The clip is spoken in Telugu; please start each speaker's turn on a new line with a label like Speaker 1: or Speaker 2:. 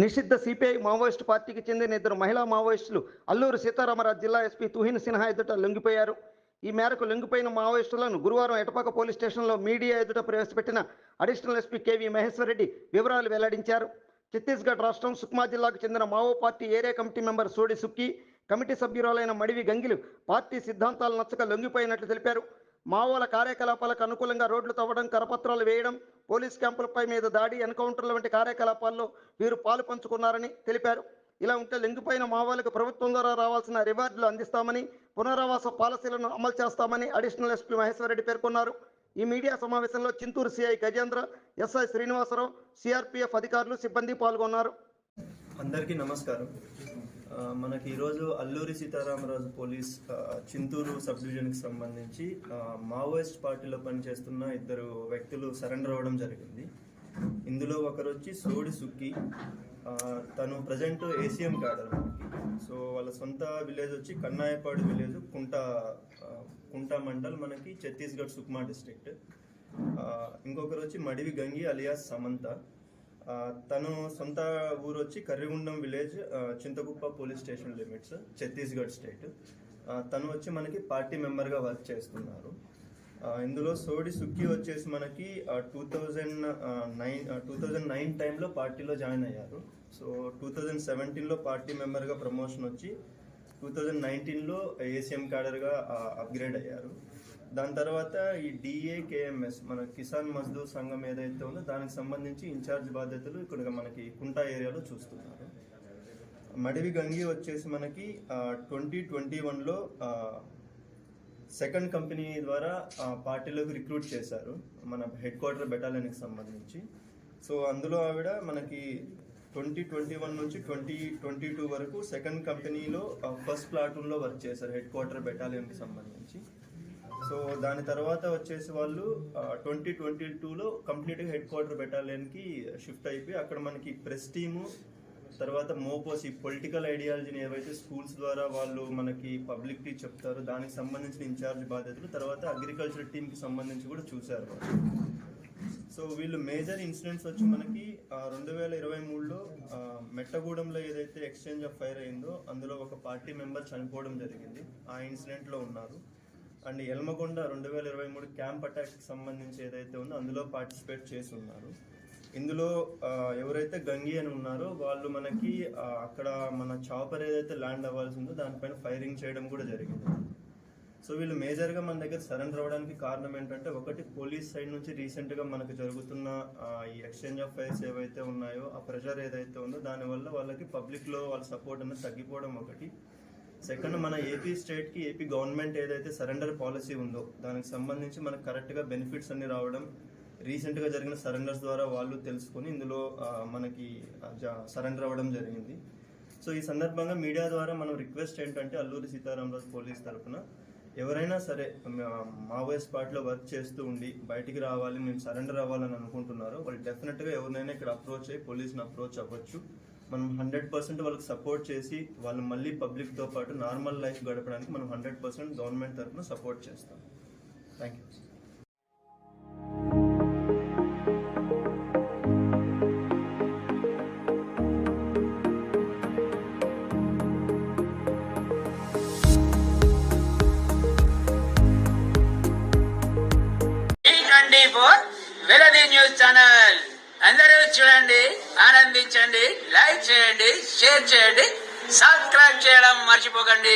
Speaker 1: నిషిద్ధ సిపిఐ మావోయిస్టు పార్టీకి చెందిన ఇద్దరు మహిళా మావోయిస్టులు అల్లూరు సీతారామరాజు జిల్లా ఎస్పీ తుహిన్ సిన్హా ఎదుట లొంగిపోయారు. ఈ మేరకు లొంగిపోయిన మావోయిస్టులను గురువారం ఎటపాక పోలీస్ స్టేషన్లో మీడియా ఎదుట ప్రవేశపెట్టిన అడిషనల్ ఎస్పీ కేవీ మహేశ్వరరెడ్డి వివరాలు వెల్లడించారు. ఛత్తీస్గఢ్ రాష్ట్రం సుక్మా జిల్లాకు చెందిన Mao party area committee member Sodi Sukki committee సభ్యురాలైన Madivi గంగిలు party సిద్ధాంతాలు నచ్చక లొంగిపోయినట్లు తెలిపారు. మావోల కార్యకలాపాలకు అనుకూలంగా రోడ్లు తవ్వడం కరపత్రాలు వేయడం పోలీస్ క్యాంపులపై మీద దాడి ఎన్కౌంటర్ల వంటి కార్యకలాపాల్లో వీరు పాలు పంచుకున్నారని తెలిపారు. ఇలా ఉంటే లొంగిపోయిన మావోలకు ప్రభుత్వం ద్వారా రావాల్సిన రివార్డులు అందిస్తామని పునరావాస పాలసీలను అమలు చేస్తామని అడిషనల్ ఎస్పీ మహేశ్వర్ రెడ్డి పేర్కొన్నారు. ఈ మీడియా సమావేశంలో Chintur CI Gajendra SI Srinivasarao CRPF అధికారులు సిబ్బంది పాల్గొన్నారు.
Speaker 2: అందరికీ నమస్కారం. మనకి ఈరోజు అల్లూరి సీతారామరాజు పోలీస్ చింతూరు సబ్ డివిజన్కి సంబంధించి మావోయిస్ట్ పార్టీలో పనిచేస్తున్న ఇద్దరు వ్యక్తులు సరెండర్ అవ్వడం జరిగింది. ఇందులో ఒకరు వచ్చి సోడి సుక్కి తను ప్రజెంట్ ఏసీఎం కాదు సో వాళ్ళ సొంత విలేజ్ వచ్చి కన్నాయపాడు విలేజ్ కుంట కుంటా మండల్ మనకి ఛత్తీస్గఢ్ సుక్మా డిస్ట్రిక్ట్. ఇంకొకరు వచ్చి మడివి గంగి అలియాస్ సమంత. తను సొంత ఊరు వచ్చి Karrigundam village Chintakuppa police station limits Chhattisgarh state. తను వచ్చి మనకి పార్టీ మెంబర్గా వర్క్ చేస్తున్నారు. ఇందులో సోడి సుక్కి వచ్చేసి మనకి two thousand nine two thousand nine టైంలో పార్టీలో జాయిన్ అయ్యారు. సో టూ థౌజండ్ సెవెంటీన్లో పార్టీ మెంబర్గా ప్రమోషన్ వచ్చి టూ థౌజండ్ నైన్టీన్లో ఏసీఎం క్యాడర్గా అప్గ్రేడ్ అయ్యారు. దాని తర్వాత ఈ డిఏకేఎంఎస్ మన కిసాన్ మజ్దూర్ సంఘం ఏదైతే ఉందో దానికి సంబంధించి ఇన్ఛార్జ్ బాధ్యతలు ఇక్కడ మనకి కుంటా ఏరియాలో చూస్తున్నారు. మడివి గంగి వచ్చేసి మనకి ట్వంటీ ట్వంటీ వన్లో సెకండ్ కంపెనీ ద్వారా పార్టీలోకి రిక్రూట్ చేశారు. మన హెడ్ క్వార్టర్ బెటాలియన్కి సంబంధించి. సో అందులో ఆవిడ మనకి ట్వంటీ ట్వంటీ వన్ నుంచి ట్వంటీ ట్వంటీ టూ వరకు సెకండ్ కంపెనీలో ఫస్ట్ ప్లాటూన్లో వర్క్ చేశారు హెడ్ క్వార్టర్ బెటాలియన్కి సంబంధించి. సో దాని తర్వాత వచ్చేసి వాళ్ళు ట్వంటీ ట్వంటీ టూలో కంప్లీట్గా హెడ్ క్వార్టర్ బెటాలియన్కి షిఫ్ట్ అయిపోయి అక్కడ మనకి ప్రెస్ టీము తర్వాత మోపోస్ ఈ పొలిటికల్ ఐడియాలజీని ఏవైతే స్కూల్స్ ద్వారా వాళ్ళు మనకి పబ్లిక్కి చెప్తారో దానికి సంబంధించిన ఇన్ఛార్జ్ బాధ్యతలు తర్వాత అగ్రికల్చర్ టీంకి సంబంధించి కూడా చూశారు వాళ్ళు. సో వీళ్ళు మేజర్ ఇన్సిడెంట్స్ వచ్చి మనకి రెండు వేల ఇరవై మూడులో మెట్టగూడెంలో ఏదైతే ఎక్స్చేంజ్ ఆఫ్ ఫైర్ అయిందో అందులో ఒక పార్టీ మెంబర్ చనిపోవడం జరిగింది. ఆ ఇన్సిడెంట్లో ఉన్నారు. అండ్ ఎల్మగొండ రెండు వేల ఇరవై మూడు క్యాంప్ అటాక్కి సంబంధించి ఏదైతే ఉందో అందులో పార్టిసిపేట్ చేసి ఉన్నారు. ఇందులో ఎవరైతే గంగి అని ఉన్నారో వాళ్ళు మనకి అక్కడ మన చాపర్ ఏదైతే ల్యాండ్ అవ్వాల్సి ఉందో దానిపైన ఫైరింగ్ చేయడం కూడా జరిగింది. సో వీళ్ళు మేజర్గా మన దగ్గర సరెండర్ అవ్వడానికి కారణం ఏంటంటే ఒకటి పోలీస్ సైడ్ నుంచి రీసెంట్గా మనకు జరుగుతున్న ఈ ఎక్స్చేంజ్ ఆఫ్ ఫైల్స్ ఏవైతే ఉన్నాయో ఆ ప్రెషర్ ఏదైతే ఉందో దానివల్ల వాళ్ళకి పబ్లిక్లో వాళ్ళ సపోర్ట్ అనేది తగ్గిపోవడం ఒకటి. సెకండ్ మన ఏపీ స్టేట్కి ఏపీ గవర్నమెంట్ ఏదైతే సరెండర్ పాలసీ ఉందో దానికి సంబంధించి మనకు కరెక్ట్గా బెనిఫిట్స్ అన్ని రావడం రీసెంట్గా జరిగిన సరెండర్స్ ద్వారా వాళ్ళు తెలుసుకొని ఇందులో మనకి సరెండర్ అవ్వడం జరిగింది. సో ఈ సందర్భంగా మీడియా ద్వారా మనం రిక్వెస్ట్ ఏంటంటే అల్లూరి సీతారామరాజు పోలీస్ తరఫున ఎవరైనా సరే మా- మావోయిస్ట్ పార్టీలో వర్క్ చేస్తూ ఉండి బయటికి రావాలి మేము సరెండర్ అవ్వాలని అనుకుంటున్నారో వాళ్ళు డెఫినెట్గా ఎవరినైనా ఇక్కడ అప్రోచ్ అయ్యి పోలీస్ని అప్రోచ్ అవ్వచ్చు. మనం హండ్రెడ్ పర్సెంట్ వాళ్ళకి సపోర్ట్ చేసి వాళ్ళు మళ్ళీ పబ్లిక్తో పాటు నార్మల్ లైఫ్ గడపడానికి మనం హండ్రెడ్ పర్సెంట్ గవర్నమెంట్ తరఫున సపోర్ట్ చేస్తాం. థ్యాంక్ యూ
Speaker 3: ఛానల్ అందరూ చూడండి ఆనందించండి లైక్ చేయండి షేర్ చేయండి సబ్స్క్రైబ్ చేయడం మర్చిపోకండి.